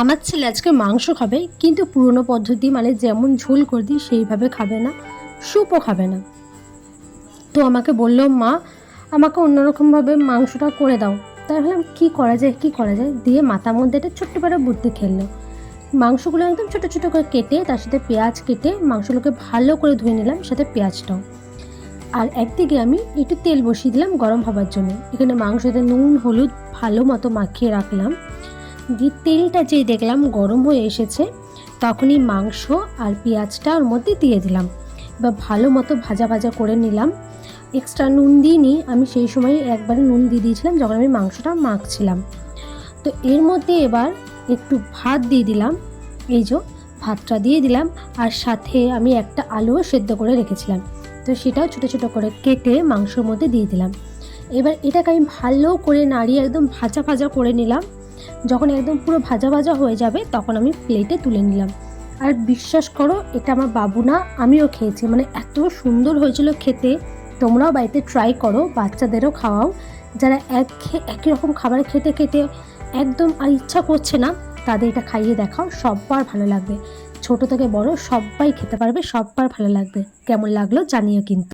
আমার ছেলে আজকে মাংস খাবে, কিন্তু পুরনো পদ্ধতি মানে যেমন ঝোল করে দিই, সেইভাবে খাবে না, স্যুপও খাবে না। তো আমাকে বলল, মা, আমাকে অন্যরকমভাবে মাংসটা করে দাও। তাই ভাবলাম, কী করা যায়, কী করা যায়? দিয়ে মাথার মধ্যে একটা ছোট্ট করে বুদ্ধি খেললো। মাংসগুলো একদম ছোটো ছোটো করে কেটে, তার সাথে পেঁয়াজ কেটে মাংসগুলোকে ভালো করে ধুয়ে নিলাম, সাথে পেঁয়াজটাও। আর একদিকে আমি একটু তেল বসিয়ে দিলাম গরম হবার জন্য। এখানে মাংসতে নুন, হলুদ ভালো মতো মাখিয়ে রাখলাম। দিয়ে তেলটা যেই দেখলাম গরম হয়ে এসেছে, তখনই মাংস আর পেঁয়াজটা ওর মধ্যে দিয়ে দিলাম। এবার ভালো মতো ভাজা ভাজা করে নিলাম। এক্সট্রা নুন দিইনি, আমি সেই সময় একবারে নুন দিয়ে দিয়েছিলাম যখন আমি মাংসটা মাখছিলাম। তো এর মধ্যে এবার একটু ভাত দিয়ে দিলাম। এই যে ভাতটা দিয়ে দিলাম আর সাথে আমি একটা আলুও সেদ্ধ করে রেখেছিলাম। তো সেটাও ছোটো ছোটো করে কেটে মাংসর মধ্যে দিয়ে দিলাম। এবার এটাকে আমি ভালো করে নাড়িয়ে একদম ভাজা ভাজা করে নিলাম। যখন একদম পুরো ভাজা ভাজা হয়ে যাবে, তখন আমি প্লেটে তুলে নিলাম। আর বিশ্বাস করো, এটা আমার বাবু না, আমিও খেয়েছি। মানে এত সুন্দর হয়েছিল খেতে। তোমরাও বাড়িতে ট্রাই করো, বাচ্চাদেরও খাওয়াও। যারা এক একই রকম খাবার খেতে খেতে একদম আর ইচ্ছা করছে না, তাদের এটা খাইয়ে দেখাও, সব্বার ভালো লাগবে। ছোট থেকে বড় সবাই খেতে পারবে, সব্বার ভালো লাগবে। কেমন লাগল জানিও কিন্তু।